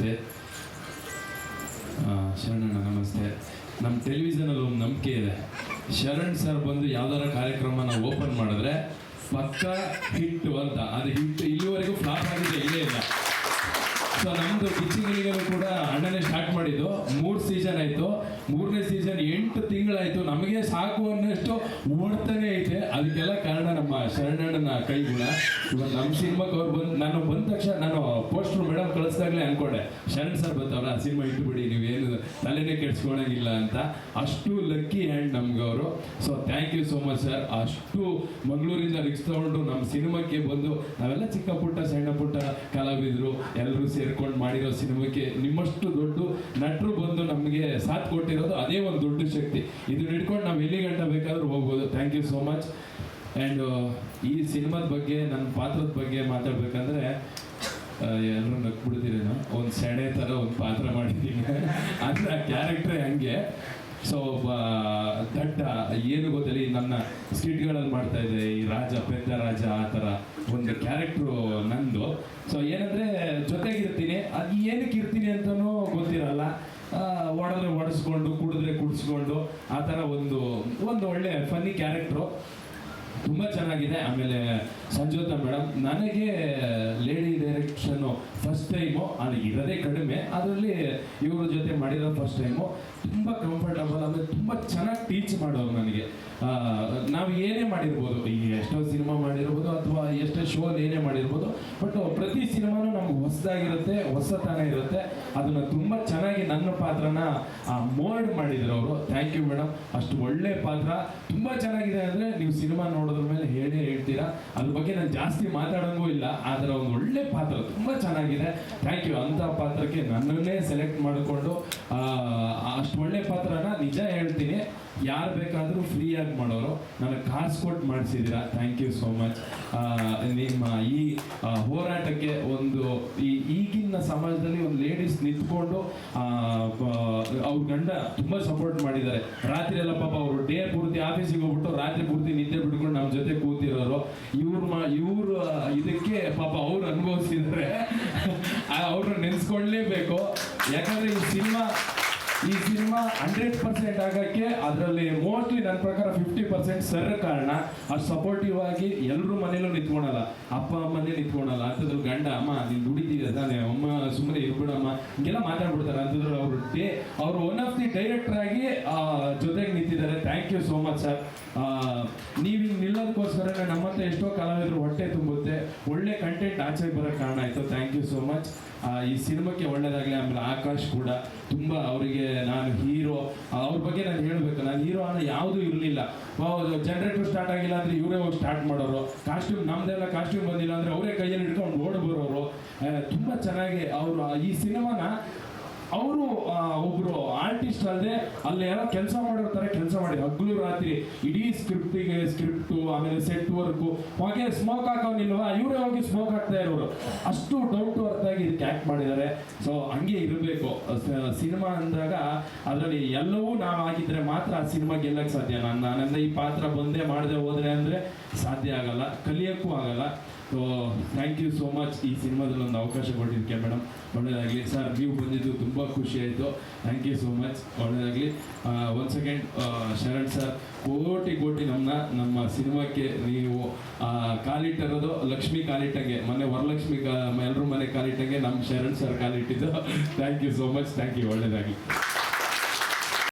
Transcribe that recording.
ನಮಸ್ತೆ. ಶರಣಣ್ಣ, ನಮಸ್ತೆ. ನಮ್ಮ ಟೆಲಿವಿಷನಲ್ಲಿ ಒಂದು ನಂಬಿಕೆ ಇದೆ. ಶರಣ್ ಸರ್ ಬಂದು ಯಾವ್ದಾರ ಕಾರ್ಯಕ್ರಮನ ಓಪನ್ ಮಾಡಿದ್ರೆ ಪಕ್ಕ ಹಿಟ್ ಅಂತ. ಅದು ಹಿಟ್ ಇಲ್ಲಿವರೆಗೂ ಫ್ಲಾಪ್ ಆಗಿದೆ, ಇಲ್ಲೇ ಇಲ್ಲ. ಸೊ ನಮ್ದು ಕಿಚ್ಚಿಗಿಲಿಗಲು ಕೂಡ ಅಣ್ಣನೇ ಸ್ಟಾರ್ಟ್ ಮಾಡಿದ್ದು. ಮೂರು ಸೀಸನ್ ಆಯ್ತು. ಮೂರನೇ ಸೀಸನ್ ಎಂಟು ತಿಂಗಳಾಯಿತು. ನಮಗೆ ಸಾಕು ಅನ್ನೋಷ್ಟು ಓಡ್ತಾನೆ ಐತೆ. ಅದಕ್ಕೆಲ್ಲ ಕಾರಣ ನಮ್ಮ ಶರಣಣ್ಣನ ಕೈಗುಣ. ಇವತ್ತು ನಮ್ಮ ಸಿನಿಮಾಕ್ಕೆ ಅವ್ರು ಬಂದು ನಾನು ಬಂದ ತಕ್ಷಣ ನಾನು ಪೋಸ್ಟ್ರು ಮೇಡಮ್ ಕಳಿಸ್ದಾಗಲೇ ಅಂದ್ಕೊಂಡೆ ಶರಣ್ ಸರ್ ಬರ್ತಾವ್ರ? ಸಿನಿಮಾ ಇಟ್ಬಿಡಿ, ನೀವೇನು ತಲೆನೇ ಕೆಡ್ಸ್ಕೊಳಂಗಿಲ್ಲ ಅಂತ. ಅಷ್ಟು ಲಕ್ಕಿ ಹ್ಯಾಂಡ್ ನಮ್ಗೆ ಅವರು so thank you so much sir ಅಷ್ಟು ಮಂಗಳೂರಿಂದ ರಿಕ್ಸ್ ತಗೊಂಡು ನಮ್ಮ ಸಿನಿಮಾಕ್ಕೆ ಬಂದು ನಾವೆಲ್ಲ ಚಿಕ್ಕ ಪುಟ್ಟ ಸಣ್ಣ ಪುಟ್ಟ ಕಲಾವಿದರು ಎಲ್ಲರೂ ಸೇರ್ಕೊಂಡು ಮಾಡಿರೋ ಸಿನಿಮಾಕ್ಕೆ ನಿಮ್ಮಷ್ಟು ದೊಡ್ಡ ನಟರು ಬಂದು ನಮಗೆ ಸಾಥ್ ಕೊಟ್ಟಿರೋದು ಅದೇ ಒಂದು ದೊಡ್ಡ ಶಕ್ತಿ. ಇದು ಹಿಡ್ಕೊಂಡು ನಾವು ಎಲ್ಲಿ ಗಂಟ ಬೇಕಾದ್ರೂ ಹೋಗ್ಬೋದು. Thank you so much and ಈ ಸಿನಿಮಾದ ಬಗ್ಗೆ ನನ್ನ ಪಾತ್ರದ ಬಗ್ಗೆ ಮಾತಾಡ್ಬೇಕಂದ್ರೆ ಎಲ್ಲರೂ ನಕ್ಬಿಡ್ತೀರೇನೋ ಒಂದು ಸೆಣೆ ಥರ ಒಂದು ಪಾತ್ರ ಮಾಡಿದ್ದೀನಿ ಅಂದರೆ ಆ ಕ್ಯಾರೆಕ್ಟ್ರೇ ಹಂಗೆ. ಸೊ ಒಬ್ಬ ದಡ್ಡ ಏನು ಗೊತ್ತಿಲ್ಲ ಈ ನನ್ನ ಸ್ಕಿಟ್ಗಳಲ್ಲಿ ಮಾಡ್ತಾ ಇದೆ ಈ ರಾಜ ಪೆದ್ದ ರಾಜ ಆ ಥರ ಒಂದು ಕ್ಯಾರೆಕ್ಟ್ರು ನಂದು. ಸೊ ಏನಂದರೆ ಜೊತೆಗಿರ್ತೀನಿ. ಅದು ಏನಕ್ಕೆ ಇರ್ತೀನಿ ಅಂತಲೂ ಗೊತ್ತಿರಲ್ಲ. ಆ, ಒಡಿಸ್ಕೊಂಡು ಕುಡಿದ್ರೆ ಕುಡಿಸ್ಕೊಂಡು ಆ ಥರ ಒಂದು ಒಂದು ಒಳ್ಳೆ ಫನ್ನಿ ಕ್ಯಾರೆಕ್ಟ್ರು ತುಂಬ ಚೆನ್ನಾಗಿದೆ. ಆಮೇಲೆ ಸಂಜೋತ ಮೇಡಮ್ ನನಗೆ ಲೇಡಿ ಡೈರೆಕ್ಷನು ಫಸ್ಟ್ ಟೈಮು ಅಲ್ಲಿ ಇರೋದೇ ಕಡಿಮೆ. ಅದರಲ್ಲಿ ಇವ್ರ ಜೊತೆ ಮಾಡಿರೋ ಫಸ್ಟ್ ಟೈಮು ತುಂಬ ಕಂಫರ್ಟಬಲ್ ಅಂದರೆ ತುಂಬ ಚೆನ್ನಾಗಿ ಟೀಚ್ ಮಾಡೋರು ನನಗೆ. ನಾವು ಏನೇ ಮಾಡಿರ್ಬೋದು ಈಗ ಎಷ್ಟೋ ಅಥವಾ ಎಷ್ಟೋ ಶೋ ಏನೇ ಮಾಡಿರ್ಬೋದು. ಬಟ್ ಪ್ರತಿ ಸಿನಿಮಾನು ನಮ್ಗೆ ಹೊಸದಾಗಿರುತ್ತೆ, ಹೊಸತನ ಇರುತ್ತೆ. ಅದನ್ನ ತುಂಬ ಚೆನ್ನಾಗಿ ನನ್ನ ಪಾತ್ರನ ಮೋಲ್ಡ್ ಮಾಡಿದ್ರು ಅವರು. ಥ್ಯಾಂಕ್ ಯು ಮೇಡಮ್ ಅಷ್ಟು ಒಳ್ಳೆ ಪಾತ್ರ. ತುಂಬ ಚೆನ್ನಾಗಿದೆ ಅಂದರೆ ನೀವು ಸಿನಿಮಾ ನೋಡೋದ್ರ ಮೇಲೆ ಹೇಳೇ ಹೇಳ್ತೀರಾ. ಅದ್ರ ಬಗ್ಗೆ ನಾನು ಜಾಸ್ತಿ ಮಾತಾಡೋಂಗೂ ಇಲ್ಲ, ಆದರೆ ಒಂದು ಒಳ್ಳೆ ಪಾತ್ರ, ತುಂಬ ಚೆನ್ನಾಗಿದೆ. ಥ್ಯಾಂಕ್ ಯು ಅಂಥ ಪಾತ್ರಕ್ಕೆ ನನ್ನನ್ನೇ ಸೆಲೆಕ್ಟ್ ಮಾಡಿಕೊಂಡು ಅಷ್ಟು ಒಳ್ಳೆ ಪಾತ್ರನ ನಿಜ ಹೇಳ್ತೀನಿ. ಯಾರು ಬೇಕಾದರೂ ಫ್ರೀಯಾಗಿ ಮಾಡೋರು, ನನಗೆ ಕಾಸು ಕೊಟ್ಟು ಮಾಡಿಸಿದ್ದೀರಾ ಥ್ಯಾಂಕ್ ಯು ಸೋ ಮಚ್ ನಿಮ್ಮ ಈ ಹೋರಾಟಕ್ಕೆ ಒಂದು, ಈ ಈಗಿನ ಸಮಾಜದಲ್ಲಿ ಒಂದು ಲೇಡೀಸ್ ನಿಂತ್ಕೊಂಡು ಅವ್ರ ಗಂಡ ತುಂಬ ಸಪೋರ್ಟ್ ಮಾಡಿದ್ದಾರೆ. ರಾತ್ರಿ ಎಲ್ಲ ಪಾಪ ಅವರು ಡೇ ಪೂರ್ತಿ ಆಫೀಸಿಗೆ ಹೋಗ್ಬಿಟ್ಟು ರಾತ್ರಿ ಪೂರ್ತಿ ನಿದ್ದೆ ಬಿಟ್ಕೊಂಡು ನಮ್ಮ ಜೊತೆ ಕೂತಿರೋರು. ಇವ್ರ ಮಾ, ಇವ್ರ ಇದಕ್ಕೆ ಪಾಪ ಅವ್ರು ಅನುಭವಿಸಿದ್ರೆ ಅವ್ರನ್ನ ನೆನೆಸ್ಕೊಳ್ಲೇಬೇಕು. ಯಾಕಂದ್ರೆ ಈ ಸಿನಿಮಾ ಈ ಸಿನಿಮಾ ಹಂಡ್ರೆಡ್ ಪರ್ಸೆಂಟ್ ಆಗಕ್ಕೆ ಅದರಲ್ಲಿ ಮೋಸ್ಟ್ಲಿ ನನ್ನ ಪ್ರಕಾರ ಫಿಫ್ಟಿ ಪರ್ಸೆಂಟ್ ಸರ್ ಕಾರಣ ಅದು ಸಪೋರ್ಟಿವ್ ಆಗಿ ಎಲ್ಲರೂ ಮನೇಲೂ ನಿಂತ್ಕೊಳಲ್ಲ. ಅಪ್ಪ ಅಮ್ಮನೇ ನಿಂತ್ಕೊಳಲ್ಲ. ಅಂತಂದ್ರು ಗಂಡ, ಅಮ್ಮ, ನೀನು ದುಡಿತೀಯ? ತಾನೆ, ಅಮ್ಮ ಸುಮ್ಮನೆ ಇರ್ಬಿಡಮ್ಮ ಹಿಂಗೆಲ್ಲ ಮಾತಾಡ್ಬಿಡ್ತಾರೆ. ಅಂತಂದ್ರು ಅವರು ಡೇ, ಅವರು ಒನ್ ಆಫ್ ದಿ ಡೈರೆಕ್ಟರ್ ಆಗಿ ಜೊತೆಗೆ ನಿಂತಿದ್ದಾರೆ. Thank you so much sir ನೀವು ಹಿಂಗೆ ನಮ್ಮ ನಮ್ಮಂತ ಎಷ್ಟೋ ಕಲಾವಿದರು ಹೊಟ್ಟೆ ತುಂಬುತ್ತೆ. ಒಳ್ಳೆ ಕಂಟೆಂಟ್ ಆಚೆ ಬರೋ ಕಾರಣ ಆಯಿತು ಥ್ಯಾಂಕ್ ಯು ಸೋ ಮಚ್ ಈ ಸಿನಿಮಾಕ್ಕೆ ಒಳ್ಳೇದಾಗಲಿ, ಆಮೇಲೆ ಆಕಾಶ್ ಕೂಡ. ತುಂಬ ಅವರಿಗೆ ನಾನು ಹೀರೋ. ಅವ್ರ ಬಗ್ಗೆ ನಾನು ಹೇಳಬೇಕು. ನಾನು ಹೀರೋ ಅನ್ನೋ ಯಾವುದೂ ಇರಲಿಲ್ಲ. ಜನರೇಟರ್ ಸ್ಟಾರ್ಟ್ ಆಗಿಲ್ಲ ಅಂದರೆ ಇವರೇ ಹೋಗಿ ಸ್ಟಾರ್ಟ್ ಮಾಡೋರು. ಕಾಸ್ಟ್ಯೂಮ್ ನಮ್ಮದೆಲ್ಲ ಕಾಸ್ಟ್ಯೂಮ್ ಬಂದಿಲ್ಲ ಅಂದರೆ ಅವರೇ ಕೈಯಲ್ಲಿ ಹಿಡ್ಕೊಂಡು ಓಡ್ ಬರೋರು. ತುಂಬ ಚೆನ್ನಾಗಿ ಅವರು ಈ ಸಿನಿಮಾನ ಅವರು ಒಬ್ರು ಆರ್ಟಿಸ್ಟ್ ಅಲ್ಲದೆ ಅಲ್ಲಿ ಏನೋ ಕೆಲಸ ಮಾಡೋ ಥರ ಕೆಲಸ ಮಾಡಿದ್ರು ಹಗ್ಲು ರಾತ್ರಿ, ಇಡೀ ಸ್ಕ್ರಿಪ್ಟಿಗೆ ಸ್ಕ್ರಿಪ್ಟು ಆಮೇಲೆ ಸೆಟ್ ವರ್ಕು ಹೊಗೆ ಸ್ಮೋಕ್ ಹಾಕೋನಿಲ್ವಾ? ಇವರೇ ಹೋಗಿ ಸ್ಮೋಕ್ ಹಾಕ್ತಾ ಇರೋರು. ಅಷ್ಟು ಡೌಟ್ ಆಗಿ ಇದಕ್ಕೆ ಆ್ಯಕ್ಟ್ ಮಾಡಿದ್ದಾರೆ. ಸೊ ಹಂಗೆ ಇರಬೇಕು. ಸಿನಿಮಾ ಅಂದಾಗ ಅದರಲ್ಲಿ ಎಲ್ಲವೂ ನಾವು ಆಗಿದ್ರೆ ಮಾತ್ರ ಆ ಸಿನಿಮಾ ಗೆಲ್ಲಕ್ಕೆ ಸಾಧ್ಯ. ನಾನು ನನ್ನ ಈ ಪಾತ್ರ ಬಂದೇ ಮಾಡದೆ ಹೋದ್ರೆ ಅಂದರೆ ಸಾಧ್ಯ ಆಗಲ್ಲ. ಕಲಿಯೋಕ್ಕೂ ಆಗಲ್ಲ. So thank you so much ಈ ಸಿನಿಮಾದಲ್ಲಿ ಒಂದು ಅವಕಾಶ ಕೊಟ್ಟಿದ್ದಕ್ಕೆ ಮೇಡಮ್. ಒಳ್ಳೆಯದಾಗಲಿ ಸರ್, ನೀವು ಬಂದಿದ್ದು ತುಂಬ ಖುಷಿ ಆಯಿತು. ಥ್ಯಾಂಕ್ ಯು ಸೋ ಮಚ್ ಒಳ್ಳೆಯದಾಗಲಿ ಒಂದು ಸೆಕೆಂಡ್ ಶರಣ್ ಸರ್, ಕೋಟಿ ಕೋಟಿ ನಮ್ಮನ್ನ ನಮ್ಮ ಸಿನಿಮಾಕ್ಕೆ ನೀವು ಕಾಲಿಟ್ಟಿರೋದು ಲಕ್ಷ್ಮಿ ಕಾಲಿಟ್ಟಂಗೆ. ಮೊನ್ನೆ ವರಲಕ್ಷ್ಮಿ ಕಾ ಎಲ್ಲರೂ ಮನೆ ಕಾಲಿಟ್ಟಂಗೆ ನಮ್ಮ Sharan sir ಕಾಲಿಟ್ಟಿದ್ದು. Thank you so much thank you ಒಳ್ಳೆಯದಾಗಲಿ